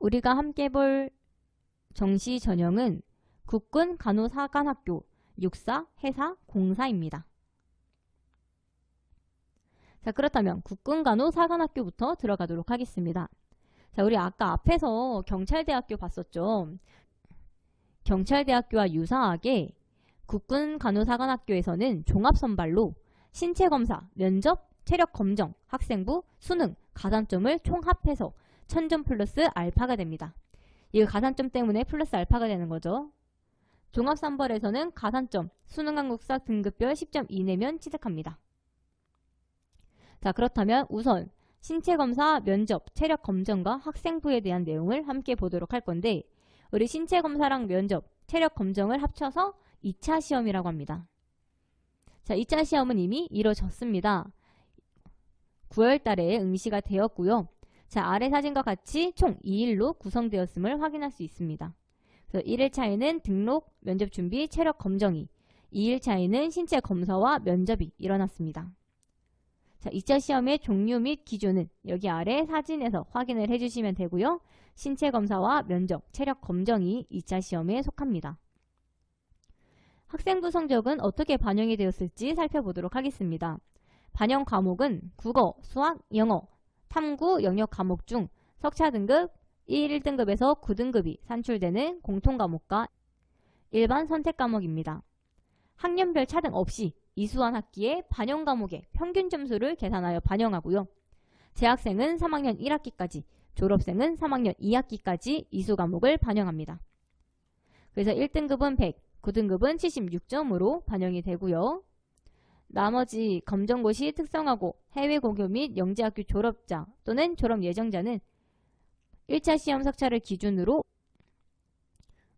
우리가 함께 볼 정시 전형은 국군 간호사관학교 육사, 해사, 공사입니다. 자, 그렇다면 국군 간호사관학교부터 들어가도록 하겠습니다. 자, 우리 아까 앞에서 경찰대학교 봤었죠. 경찰대학교와 유사하게 국군 간호사관학교에서는 종합선발로 신체검사, 면접, 체력검정, 학생부, 수능, 가산점을 총합해서 1000점 플러스 알파가 됩니다. 이 가산점 때문에 플러스 알파가 되는 거죠. 종합선발에서는 가산점, 수능 한국사 등급별 10점 이내면 취득합니다. 자, 그렇다면 우선 신체 검사, 면접, 체력 검정과 학생부에 대한 내용을 함께 보도록 할 건데 우리 신체 검사랑 면접, 체력 검정을 합쳐서 2차 시험이라고 합니다. 자, 2차 시험은 이미 이뤄졌습니다. 9월 달에 응시가 되었고요. 자, 아래 사진과 같이 총 2일로 구성되었음을 확인할 수 있습니다. 그래서 1일차에는 등록, 면접 준비, 체력 검정이, 2일차에는 신체 검사와 면접이 일어났습니다. 자, 2차 시험의 종류 및 기준은 여기 아래 사진에서 확인을 해주시면 되고요. 신체 검사와 면접, 체력 검정이 2차 시험에 속합니다. 학생부 성적은 어떻게 반영이 되었을지 살펴보도록 하겠습니다. 반영 과목은 국어, 수학, 영어, 탐구, 영역 과목 중 석차 등급 1, 1등급에서 9등급이 산출되는 공통 과목과 일반 선택 과목입니다. 학년별 차등 없이 이수한 학기의 반영 과목의 평균 점수를 계산하여 반영하고요. 재학생은 3학년 1학기까지, 졸업생은 3학년 2학기까지 이수 과목을 반영합니다. 그래서 1등급은 100, 9등급은 76점으로 반영이 되고요. 나머지 검정고시 특성화고 해외 고교 및 영재학교 졸업자 또는 졸업 예정자는 1차 시험 석차를 기준으로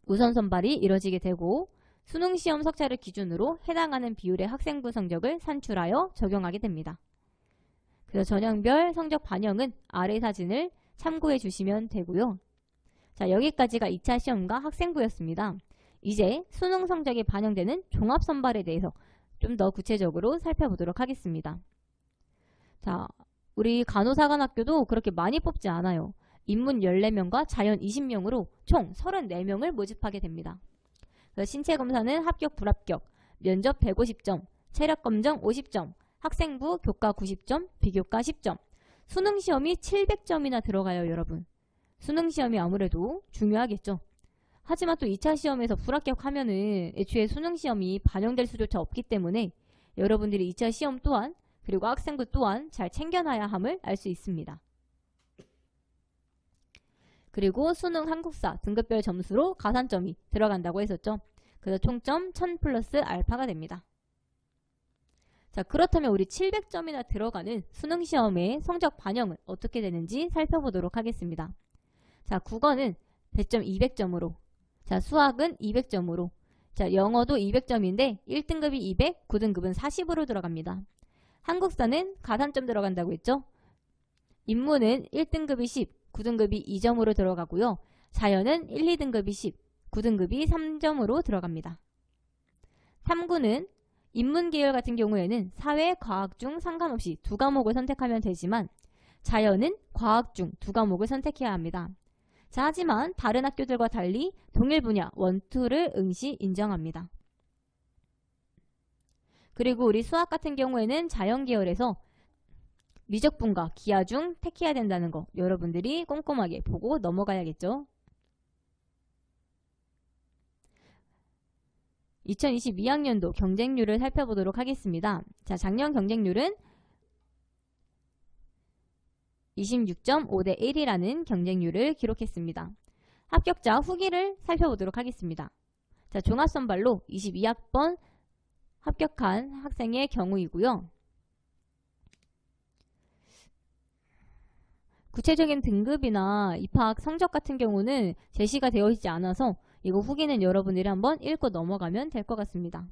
우선 선발이 이뤄지게 되고 수능 시험 석차를 기준으로 해당하는 비율의 학생부 성적을 산출하여 적용하게 됩니다. 그래서 전형별 성적 반영은 아래 사진을 참고해 주시면 되고요. 자, 여기까지가 2차 시험과 학생부였습니다. 이제 수능 성적이 반영되는 종합 선발에 대해서 좀 더 구체적으로 살펴보도록 하겠습니다. 자, 우리 간호사관학교도 그렇게 많이 뽑지 않아요. 인문 14명과 자연 20명으로 총 34명을 모집하게 됩니다. 신체 검사는 합격, 불합격, 면접 150점, 체력 검정 50점, 학생부 교과 90점, 비교과 10점, 수능 시험이 700점이나 들어가요, 여러분. 수능 시험이 아무래도 중요하겠죠. 하지만 또 2차 시험에서 불합격하면은 애초에 수능 시험이 반영될 수조차 없기 때문에 여러분들이 2차 시험 또한 그리고 학생부 또한 잘 챙겨놔야 함을 알 수 있습니다. 그리고 수능 한국사 등급별 점수로 가산점이 들어간다고 했었죠. 그래서 총점 1000 플러스 알파가 됩니다. 자 그렇다면 우리 700점이나 들어가는 수능 시험의 성적 반영은 어떻게 되는지 살펴보도록 하겠습니다. 자 국어는 100점 200점으로 자 수학은 200점으로 자 영어도 200점인데 1등급이 200, 9등급은 40으로 들어갑니다. 한국사는 가산점 들어간다고 했죠. 인문은 1등급이 10, 9등급이 2점으로 들어가고요. 자연은 1, 2등급이 10, 9등급이 3점으로 들어갑니다. 탐구는 인문 계열 같은 경우에는 사회, 과학 중 상관없이 두 과목을 선택하면 되지만 자연은 과학 중 두 과목을 선택해야 합니다. 자, 하지만 다른 학교들과 달리 동일 분야 원투를 응시 인정합니다. 그리고 우리 수학 같은 경우에는 자연 계열에서 미적분과 기하 중 택해야 된다는 거 여러분들이 꼼꼼하게 보고 넘어가야겠죠. 2022학년도 경쟁률을 살펴보도록 하겠습니다. 자, 작년 경쟁률은 26.5 대 1이라는 경쟁률을 기록했습니다. 합격자 후기를 살펴보도록 하겠습니다. 자, 종합선발로 22학번 합격한 학생의 경우이고요. 구체적인 등급이나 입학 성적 같은 경우는 제시가 되어 있지 않아서 이거 후기는 여러분들이 한번 읽고 넘어가면 될 것 같습니다.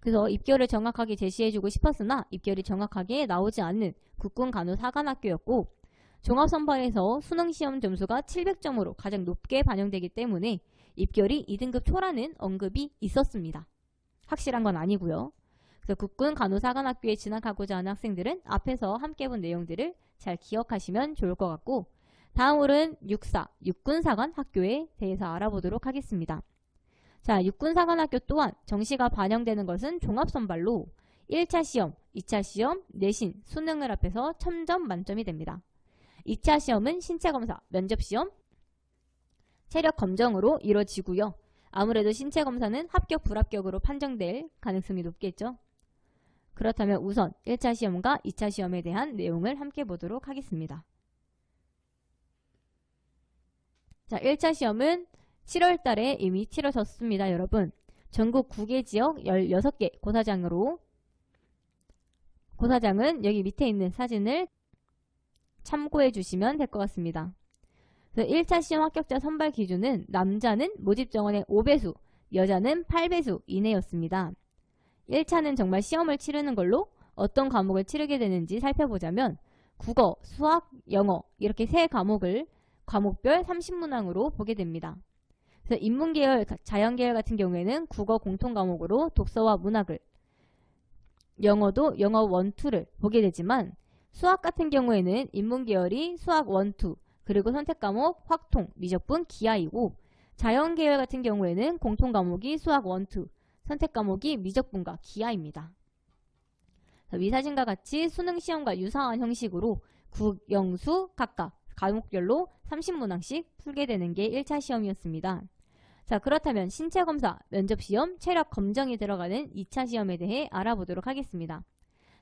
그래서 입결을 정확하게 제시해주고 싶었으나 입결이 정확하게 나오지 않는 국군 간호사관학교였고 종합선발에서 수능시험 점수가 700점으로 가장 높게 반영되기 때문에 입결이 2등급 초라는 언급이 있었습니다. 확실한 건 아니고요. 그래서 국군 간호사관학교에 진학하고자 하는 학생들은 앞에서 함께 본 내용들을 잘 기억하시면 좋을 것 같고 다음으로는 육사, 육군사관 학교에 대해서 알아보도록 하겠습니다. 자, 육군사관학교 또한 정시가 반영되는 것은 종합선발로 1차 시험, 2차 시험, 내신, 수능을 합해서 1000점 만점이 됩니다. 2차 시험은 신체검사, 면접시험, 체력 검정으로 이루어지고요. 아무래도 신체검사는 합격, 불합격으로 판정될 가능성이 높겠죠. 그렇다면 우선 1차 시험과 2차 시험에 대한 내용을 함께 보도록 하겠습니다. 자, 1차 시험은 7월 달에 이미 치러졌습니다, 여러분. 전국 9개 지역 16개 고사장으로 고사장은 여기 밑에 있는 사진을 참고해 주시면 될 것 같습니다. 1차 시험 합격자 선발 기준은 남자는 모집 정원의 5배수, 여자는 8배수 이내였습니다. 1차는 정말 시험을 치르는 걸로 어떤 과목을 치르게 되는지 살펴보자면 국어, 수학, 영어 이렇게 세 과목을 과목별 30문항으로 보게 됩니다. 그래서 인문계열, 자연계열 같은 경우에는 국어 공통 과목으로 독서와 문학을 영어도 영어 1, 2를 보게 되지만 수학 같은 경우에는 인문계열이 수학 1, 2 그리고 선택 과목 확통, 미적분, 기하이고 자연계열 같은 경우에는 공통 과목이 수학 1, 2 선택 과목이 미적분과 기하입니다. 위 사진과 같이 수능 시험과 유사한 형식으로 국 영수 각각 과목별로 30문항씩 풀게 되는 게 1차 시험이었습니다. 자 그렇다면 신체 검사, 면접 시험, 체력 검정이 들어가는 2차 시험에 대해 알아보도록 하겠습니다.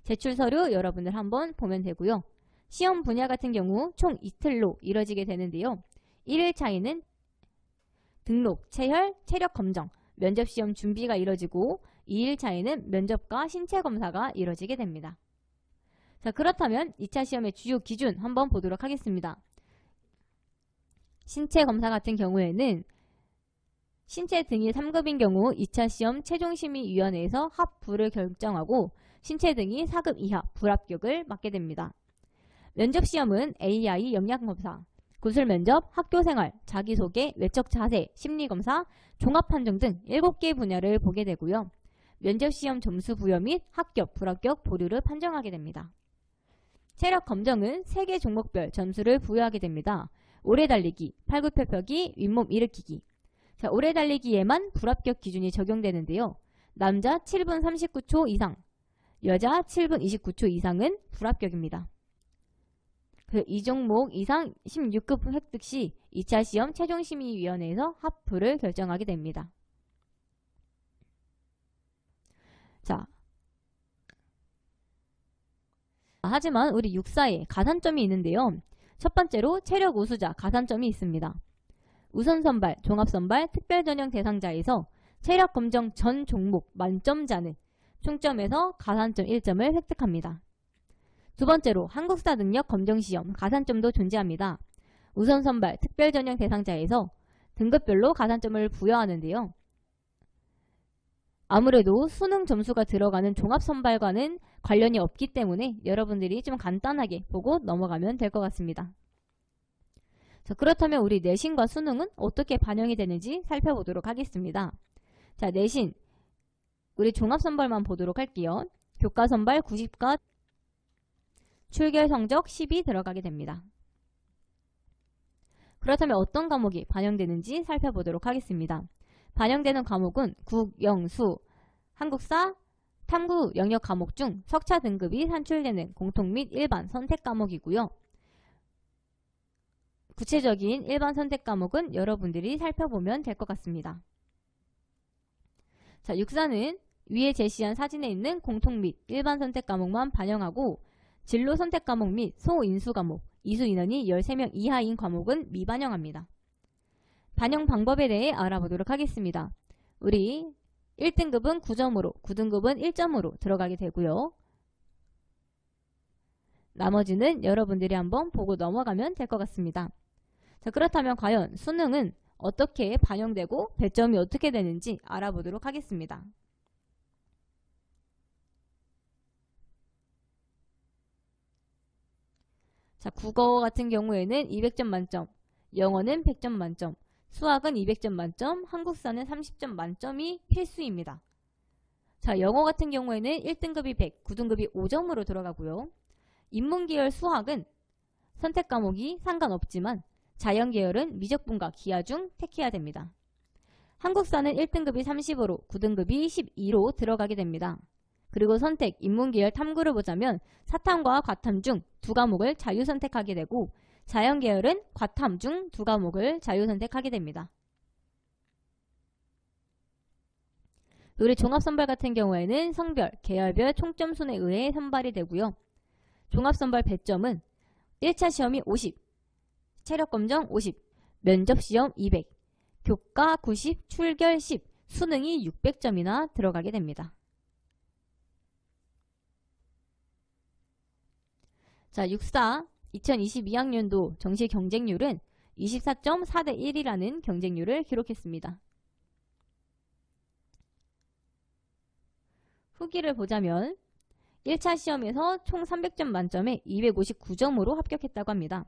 제출 서류 여러분들 한번 보면 되고요. 시험 분야 같은 경우 총 이틀로 이뤄지게 되는데요. 1일차에는 등록, 체혈, 체력 검정, 면접 시험 준비가 이뤄지고 2일 차에는 면접과 신체 검사가 이뤄지게 됩니다. 자 그렇다면 2차 시험의 주요 기준 한번 보도록 하겠습니다. 신체 검사 같은 경우에는 신체 등이 3급인 경우 2차 시험 최종심의위원회에서 합부를 결정하고 신체 등이 4급 이하 불합격을 맞게 됩니다. 면접시험은 AI 역량검사, 구술면접, 학교생활, 자기소개, 외적 자세, 심리검사, 종합판정 등 7개 분야를 보게 되고요. 면접시험 점수 부여 및 합격, 불합격, 보류를 판정하게 됩니다. 체력 검정은 3개 종목별 점수를 부여하게 됩니다. 오래 달리기, 팔굽혀펴기, 윗몸 일으키기. 자, 오래 달리기에만 불합격 기준이 적용되는데요. 남자 7분 39초 이상, 여자 7분 29초 이상은 불합격입니다. 그이 종목 이상 16급 획득 시 2차 시험 최종심의위원회에서 합부를 결정하게 됩니다. 자, 하지만 우리 육사에 가산점이 있는데요. 첫 번째로 체력 우수자 가산점이 있습니다. 우선 선발, 종합 선발, 특별 전형 대상자에서 체력 검정 전 종목 만점자는 총점에서 가산점 1점을 획득합니다. 두 번째로 한국사 능력 검정 시험 가산점도 존재합니다. 우선 선발, 특별 전형 대상자에서 등급별로 가산점을 부여하는데요. 아무래도 수능 점수가 들어가는 종합 선발과는 관련이 없기 때문에 여러분들이 좀 간단하게 보고 넘어가면 될 것 같습니다. 자, 그렇다면 우리 내신과 수능은 어떻게 반영이 되는지 살펴보도록 하겠습니다. 자, 내신. 우리 종합선발만 보도록 할게요. 교과선발 90과 출결 성적 10이 들어가게 됩니다. 그렇다면 어떤 과목이 반영되는지 살펴보도록 하겠습니다. 반영되는 과목은 국, 영, 수, 한국사, 탐구 영역 과목 중 석차 등급이 산출되는 공통 및 일반 선택 과목이고요. 구체적인 일반 선택 과목은 여러분들이 살펴보면 될 것 같습니다. 자, 육사는 위에 제시한 사진에 있는 공통 및 일반 선택 과목만 반영하고 진로 선택 과목 및 소인수 과목, 이수 인원이 13명 이하인 과목은 미반영합니다. 반영 방법에 대해 알아보도록 하겠습니다. 우리 1등급은 9점으로, 9등급은 1점으로 들어가게 되고요. 나머지는 여러분들이 한번 보고 넘어가면 될 것 같습니다. 자, 그렇다면 과연 수능은 어떻게 반영되고 배점이 어떻게 되는지 알아보도록 하겠습니다. 자, 국어 같은 경우에는 200점 만점, 영어는 100점 만점, 수학은 200점 만점, 한국사는 30점 만점이 필수입니다. 자, 영어 같은 경우에는 1등급이 100, 9등급이 5점으로 들어가고요. 인문계열 수학은 선택 과목이 상관없지만 자연 계열은 미적분과 기하 중 택해야 됩니다. 한국사는 1등급이 30으로 9등급이 12로 들어가게 됩니다. 그리고 선택 인문계열 탐구를 보자면 사탐과 과탐 중 두 과목을 자유 선택하게 되고 자연 계열은 과탐 중 두 과목을 자유 선택하게 됩니다. 우리 종합선발 같은 경우에는 성별, 계열별 총점 순에 의해 선발이 되고요. 종합선발 배점은 1차 시험이 50, 체력검정 50, 면접시험 200, 교과 90, 출결 10, 수능이 600점이나 들어가게 됩니다. 자, 64 2022학년도 정시 경쟁률은 24.4 대 1이라는 경쟁률을 기록했습니다. 후기를 보자면 1차 시험에서 총 300점 만점에 259점으로 합격했다고 합니다.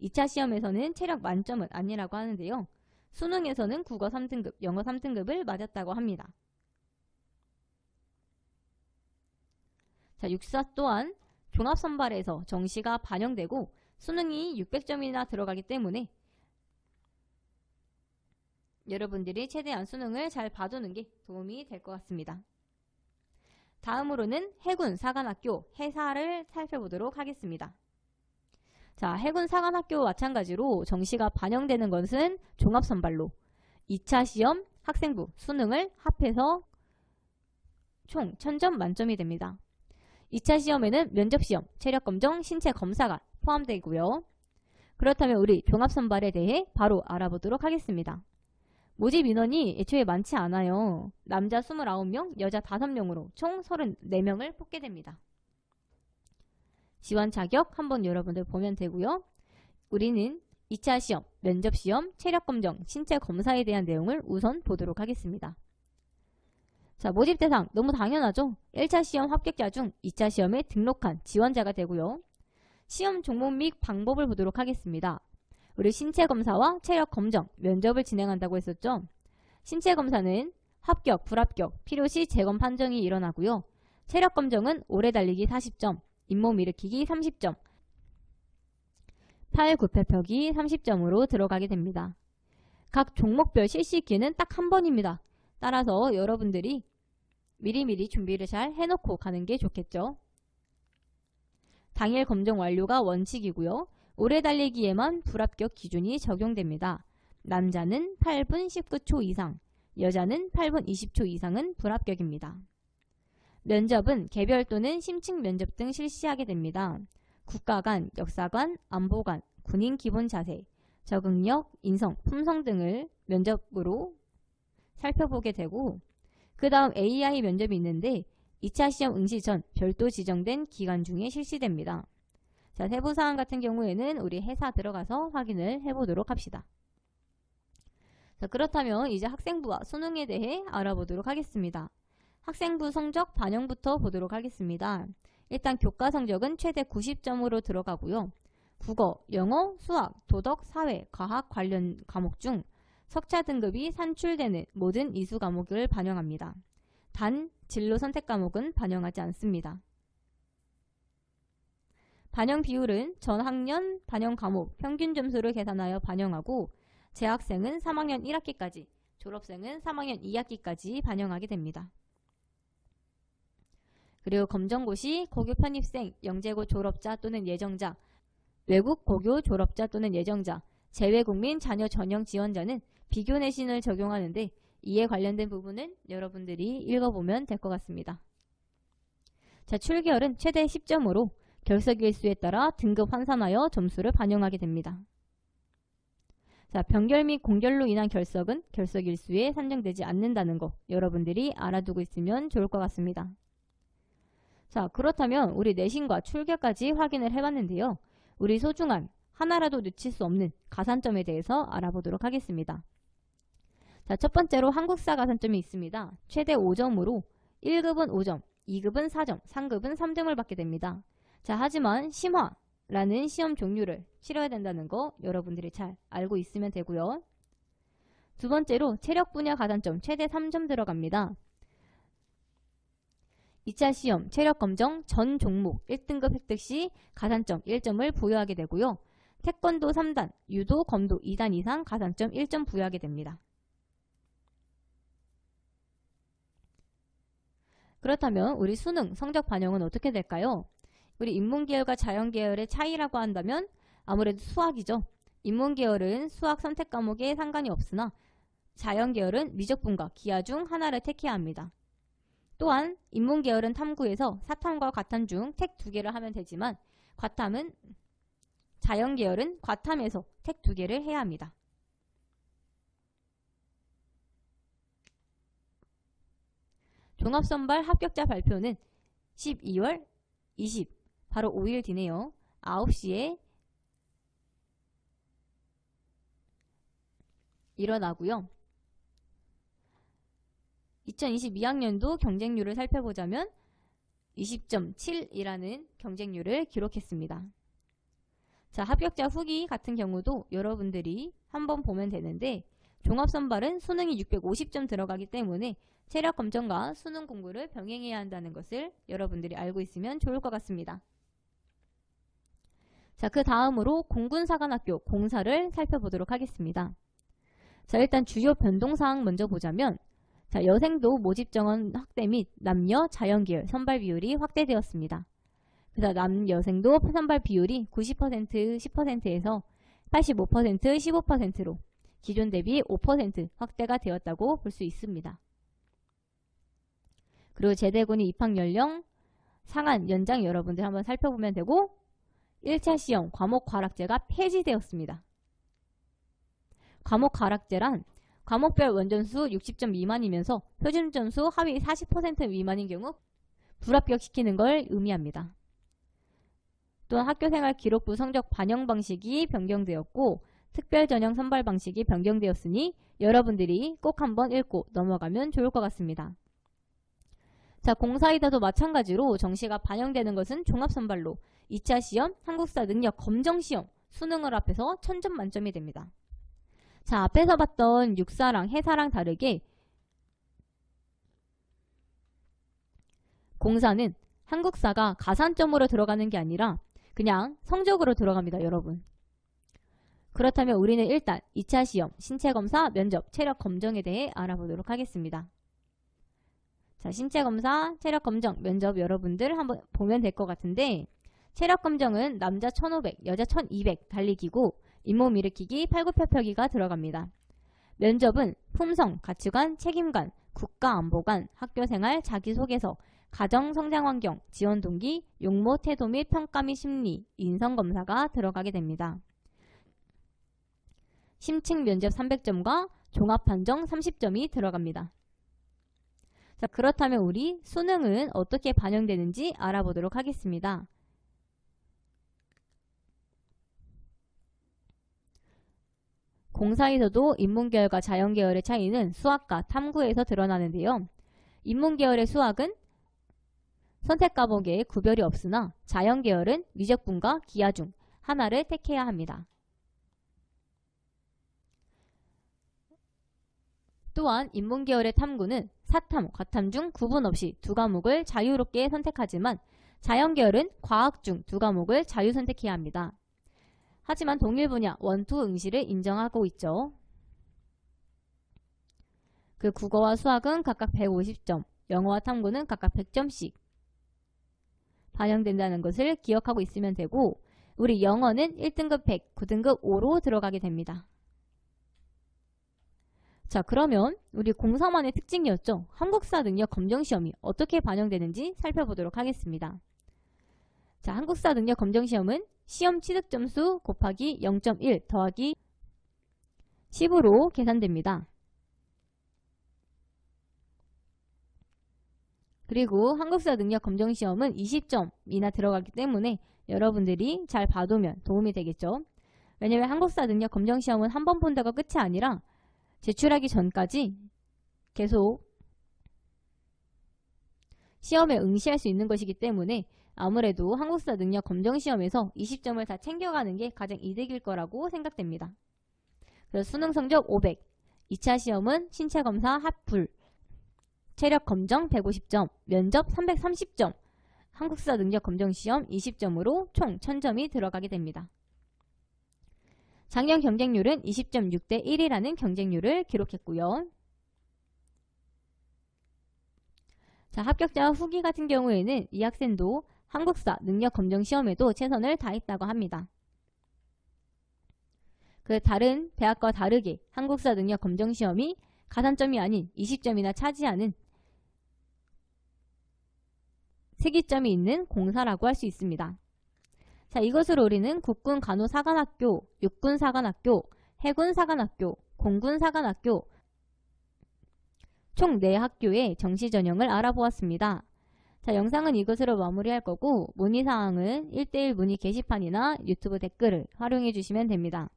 2차 시험에서는 체력 만점은 아니라고 하는데요. 수능에서는 국어 3등급, 영어 3등급을 맞았다고 합니다. 자, 육사 또한 종합선발에서 정시가 반영되고 수능이 600점이나 들어가기 때문에 여러분들이 최대한 수능을 잘 봐두는 게 도움이 될 것 같습니다. 다음으로는 해군 사관학교 해사를 살펴보도록 하겠습니다. 자, 해군 사관학교 마찬가지로 정시가 반영되는 것은 종합선발로 2차 시험 학생부 수능을 합해서 총 1000점 만점이 됩니다. 2차 시험에는 면접시험, 체력검정, 신체검사가 포함되고요. 그렇다면 우리 종합선발에 대해 바로 알아보도록 하겠습니다. 모집 인원이 애초에 많지 않아요. 남자 29명, 여자 5명으로 총 34명을 뽑게 됩니다. 지원 자격 한번 여러분들 보면 되고요. 우리는 2차 시험, 면접 시험, 체력 검정, 신체 검사에 대한 내용을 우선 보도록 하겠습니다. 자, 모집 대상 너무 당연하죠? 1차 시험 합격자 중 2차 시험에 등록한 지원자가 되고요. 시험 종목 및 방법을 보도록 하겠습니다. 우리 신체 검사와 체력 검정, 면접을 진행한다고 했었죠? 신체 검사는 합격, 불합격, 필요시 재검 판정이 일어나고요. 체력 검정은 오래 달리기 40점, 잇몸 일으키기 30점, 팔 굽혀펴기 30점으로 들어가게 됩니다. 각 종목별 실시 기회는 딱 한 번입니다. 따라서 여러분들이 미리미리 준비를 잘 해놓고 가는 게 좋겠죠. 당일 검정 완료가 원칙이고요. 오래 달리기에만 불합격 기준이 적용됩니다. 남자는 8분 19초 이상, 여자는 8분 20초 이상은 불합격입니다. 면접은 개별 또는 심층 면접 등 실시하게 됩니다. 국가관, 역사관, 안보관, 군인 기본 자세, 적응력, 인성, 품성 등을 면접으로 살펴보게 되고 그 다음 AI 면접이 있는데 2차 시험 응시 전 별도 지정된 기간 중에 실시됩니다. 자, 세부사항 같은 경우에는 우리 회사 들어가서 확인을 해보도록 합시다. 자, 그렇다면 이제 학생부와 수능에 대해 알아보도록 하겠습니다. 학생부 성적 반영부터 보도록 하겠습니다. 일단 교과 성적은 최대 90점으로 들어가고요. 국어, 영어, 수학, 도덕, 사회, 과학 관련 과목 중 석차 등급이 산출되는 모든 이수 과목을 반영합니다. 단 진로 선택 과목은 반영하지 않습니다. 반영 비율은 전 학년 반영 과목 평균 점수를 계산하여 반영하고 재학생은 3학년 1학기까지, 졸업생은 3학년 2학기까지 반영하게 됩니다. 그리고 검정고시 고교 편입생, 영재고 졸업자 또는 예정자, 외국 고교 졸업자 또는 예정자, 재외국민 자녀 전형 지원자는 비교 내신을 적용하는데 이에 관련된 부분은 여러분들이 읽어보면 될 것 같습니다. 자, 출결은 최대 10점으로 결석 일수에 따라 등급 환산하여 점수를 반영하게 됩니다. 자, 병결 및 공결로 인한 결석은 결석 일수에 산정되지 않는다는 거 여러분들이 알아두고 있으면 좋을 것 같습니다. 자, 그렇다면 우리 내신과 출결까지 확인을 해봤는데요. 우리 소중한 하나라도 놓칠 수 없는 가산점에 대해서 알아보도록 하겠습니다. 자, 첫 번째로 한국사 가산점이 있습니다. 최대 5점으로 1급은 5점, 2급은 4점, 3급은 3점을 받게 됩니다. 자, 하지만 심화라는 시험 종류를 치러야 된다는 거 여러분들이 잘 알고 있으면 되고요. 두 번째로 체력 분야 가산점 최대 3점 들어갑니다. 2차 시험 체력 검정 전 종목 1등급 획득 시 가산점 1점을 부여하게 되고요. 태권도 3단, 유도, 검도 2단 이상 가산점 1점 부여하게 됩니다. 그렇다면 우리 수능 성적 반영은 어떻게 될까요? 우리 인문계열과 자연계열의 차이라고 한다면 아무래도 수학이죠. 인문계열은 수학 선택 과목에 상관이 없으나 자연계열은 미적분과 기하 중 하나를 택해야 합니다. 또한 인문계열은 탐구에서 사탐과 과탐 중 택 두 개를 하면 되지만 과탐은 자연계열은 과탐에서 택 두 개를 해야 합니다. 종합선발 합격자 발표는 12월 20, 바로 5일 뒤네요. 9시에 일어나고요. 2022학년도 경쟁률을 살펴보자면 20.7이라는 경쟁률을 기록했습니다. 자, 합격자 후기 같은 경우도 여러분들이 한번 보면 되는데 종합선발은 수능이 650점 들어가기 때문에 체력 검정과 수능 공부를 병행해야 한다는 것을 여러분들이 알고 있으면 좋을 것 같습니다. 자, 그 다음으로 공군사관학교 공사를 살펴보도록 하겠습니다. 자, 일단 주요 변동사항 먼저 보자면 자, 여생도 모집 정원 확대 및 남녀 자연 계열 선발 비율이 확대되었습니다. 그래서 남 여생도 선발 비율이 90% 10%에서 85% 15%로 기존 대비 5% 확대가 되었다고 볼 수 있습니다. 그리고 제대군이 입학 연령 상한 연장 여러분들 한번 살펴보면 되고 1차 시험 과목 과락제가 폐지되었습니다. 과목 과락제란 과목별 원점수 60점 미만이면서 표준 점수 하위 40% 미만인 경우 불합격시키는 걸 의미합니다. 또한 학교생활 기록부 성적 반영 방식이 변경되었고 특별 전형 선발 방식이 변경되었으니 여러분들이 꼭 한번 읽고 넘어가면 좋을 것 같습니다. 자, 공사이다도 마찬가지로 정시가 반영되는 것은 종합선발로 2차 시험, 한국사 능력 검정 시험, 수능을 합해서 1000점 만점이 됩니다. 자, 앞에서 봤던 육사랑 해사랑 다르게 공사는 한국사가 가산점으로 들어가는 게 아니라 그냥 성적으로 들어갑니다, 여러분. 그렇다면 우리는 일단 2차 시험, 신체검사, 면접, 체력 검정에 대해 알아보도록 하겠습니다. 자, 신체검사, 체력 검정, 면접 여러분들 한번 보면 될 것 같은데 체력 검정은 남자 1500, 여자 1200 달리기고 잇몸 일으키기, 팔굽혀펴기가 들어갑니다. 면접은 품성, 가치관, 책임관, 국가안보관, 학교생활, 자기소개서, 가정, 성장환경, 지원 동기, 용모, 태도 및 평가 및 심리, 인성검사가 들어가게 됩니다. 심층 면접 300점과 종합판정 30점이 들어갑니다. 자, 그렇다면 우리 수능은 어떻게 반영되는지 알아보도록 하겠습니다. 공사에서도 인문계열과 자연계열의 차이는 수학과 탐구에서 드러나는데요. 인문계열의 수학은 선택 과목에 구별이 없으나 자연계열은 미적분과 기하 중 하나를 택해야 합니다. 또한 인문계열의 탐구는 사탐, 과탐 중 구분 없이 두 과목을 자유롭게 선택하지만 자연계열은 과학 중 두 과목을 자유 선택해야 합니다. 하지만 동일 분야 원투 응시를 인정하고 있죠. 그 국어와 수학은 각각 150점, 영어와 탐구는 각각 100점씩 반영된다는 것을 기억하고 있으면 되고 우리 영어는 1등급 100, 9등급 5로 들어가게 됩니다. 자 그러면 우리 공사만의 특징이었죠. 한국사 능력 검정시험이 어떻게 반영되는지 살펴보도록 하겠습니다. 자 한국사 능력 검정 시험은 시험 취득 점수 곱하기 0.1 더하기 10으로 계산됩니다. 그리고 한국사 능력 검정 시험은 20점이나 들어가기 때문에 여러분들이 잘 봐두면 도움이 되겠죠. 왜냐면 한국사 능력 검정 시험은 한 번 본다가 끝이 아니라 제출하기 전까지 계속 시험에 응시할 수 있는 것이기 때문에 아무래도 한국사 능력 검정 시험에서 20점을 다 챙겨가는 게 가장 이득일 거라고 생각됩니다. 그래서 수능 성적 500, 2차 시험은 신체 검사 합불, 체력 검정 150점, 면접 330점, 한국사 능력 검정 시험 20점으로 총 1000점이 들어가게 됩니다. 작년 경쟁률은 20.6대 1이라는 경쟁률을 기록했고요. 자, 합격자와 후기 같은 경우에는 이 학생도 한국사 능력 검정 시험에도 최선을 다했다고 합니다. 그 다른 대학과 다르게 한국사 능력 검정 시험이 가산점이 아닌 20점이나 차지하는 세기점이 있는 공사라고 할 수 있습니다. 자, 이것으로 우리는 국군 간호사관학교, 육군사관학교, 해군사관학교, 공군사관학교 총 4학교의 정시 전형을 알아보았습니다. 자, 영상은 이것으로 마무리할 거고 문의사항은 1대1 문의 게시판이나 유튜브 댓글을 활용해 주시면 됩니다.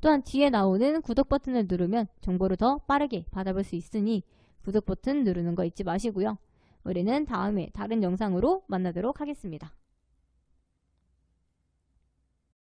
또한 뒤에 나오는 구독 버튼을 누르면 정보를 더 빠르게 받아볼 수 있으니 구독 버튼 누르는 거 잊지 마시고요. 우리는 다음에 다른 영상으로 만나도록 하겠습니다.